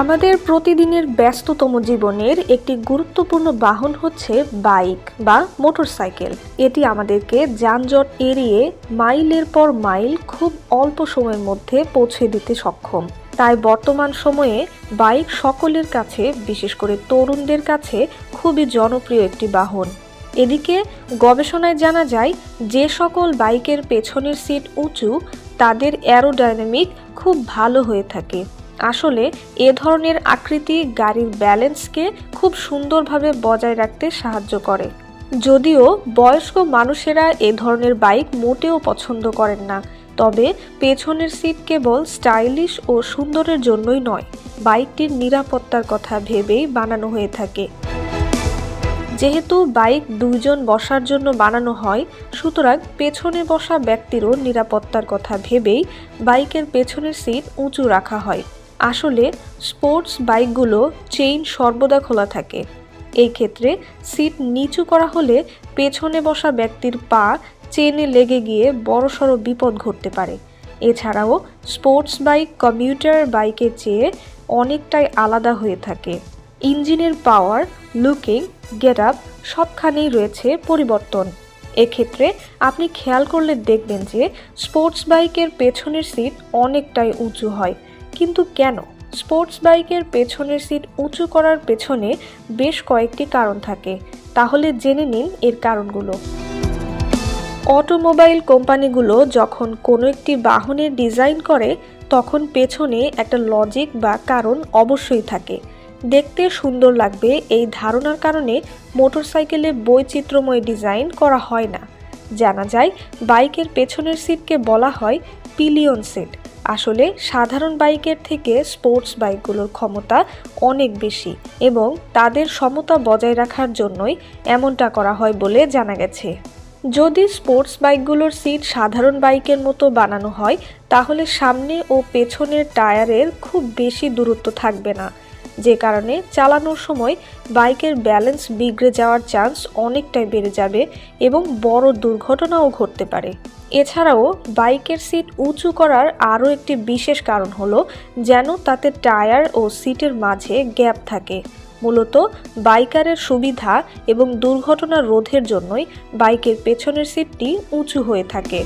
আমাদের প্রতিদিনের ব্যস্ততম জীবনের একটি গুরুত্বপূর্ণ বাহন হচ্ছে বাইক বা মোটরসাইকেল। এটি আমাদেরকে যানজট এড়িয়ে মাইলের পর মাইল খুব অল্প সময়ের মধ্যে পৌঁছে দিতে সক্ষম। তাই বর্তমান সময়ে বাইক সকলের কাছে, বিশেষ করে তরুণদের কাছে, খুবই জনপ্রিয় একটি বাহন। এদিকে গবেষণায় জানা যায়, যে সকল বাইকের পেছনের সিট উঁচু, তাদের অ্যারোডাইনামিক খুব ভালো হয়ে থাকে। আসলে এ ধরনের আকৃতি গাড়ির ব্যালেন্সকে খুব সুন্দরভাবে বজায় রাখতে সাহায্য করে। যদিও বয়স্ক মানুষেরা এ ধরনের বাইক মোটেও পছন্দ করেন না, তবে পেছনের সিট কেবল স্টাইলিশ ও সুন্দরের জন্যই নয়, বাইকটির নিরাপত্তার কথা ভেবেই বানানো হয়ে থাকে। যেহেতু বাইক দুইজন বসার জন্য বানানো হয়, সুতরাং পেছনে বসা ব্যক্তিরও নিরাপত্তার কথা ভেবেই বাইকের পেছনের সিট উঁচু রাখা হয়। আসলে স্পোর্টস বাইকগুলো চেইন সর্বদা খোলা থাকে। এই ক্ষেত্রে সিট নিচু করা হলে পেছনে বসা ব্যক্তির পা চেনে লেগে গিয়ে বড়সড় বিপদ ঘটতে পারে। এছাড়াও স্পোর্টস বাইক, কমিউটার বাইকের চেয়ে অনেকটাই আলাদা হয়ে থাকে। ইঞ্জিনের পাওয়ার, লুকিং, গেট আপ সবখানেই রয়েছে পরিবর্তন। এক্ষেত্রে আপনি খেয়াল করলে দেখবেন যে স্পোর্টস বাইকের পেছনের সিট অনেকটাই উঁচু হয়। কিন্তু কেন? স্পোর্টস বাইকের পেছনের সিট উঁচু করার পেছনে বেশ কয়েকটি কারণ থাকে। তাহলে জেনে নিন এর কারণগুলো। অটোমোবাইল কোম্পানিগুলো যখন কোনো একটি বাহনের ডিজাইন করে, তখন পেছনে একটা লজিক বা কারণ অবশ্যই থাকে। দেখতে সুন্দর লাগবে এই ধারণার কারণে মোটরসাইকেলে বৈচিত্র্যময় ডিজাইন করা হয় না। জানা যায়, বাইকের পেছনের সিটকে বলা হয় পিলিয়ন সিট। আসলে সাধারণ বাইকের থেকে স্পোর্টস বাইকগুলোর ক্ষমতা অনেক বেশি এবং তাদের সমতা বজায় রাখার জন্যই এমনটা করা হয় বলে জানা গেছে। যদি স্পোর্টস বাইকগুলোর সিট সাধারণ বাইকের মতো বানানো হয়, তাহলে সামনে ও পেছনের টায়ারের খুব বেশি দূরত্ব থাকবে না। যে কারণে চালানোর সময় বাইকের ব্যালেন্স বিগড়ে যাওয়ার চান্স অনেকটাই বেড়ে যাবে এবং বড় দুর্ঘটনাও ঘটতে পারে। এছাড়াও বাইকের সিট উঁচু করার আরও একটি বিশেষ কারণ হলো যেন তাতে টায়ার ও সিটের মাঝে গ্যাপ থাকে। মূলত বাইকারের সুবিধা এবং দুর্ঘটনা রোধের জন্যই বাইকের পেছনের সিটটি উঁচু হয়ে থাকে।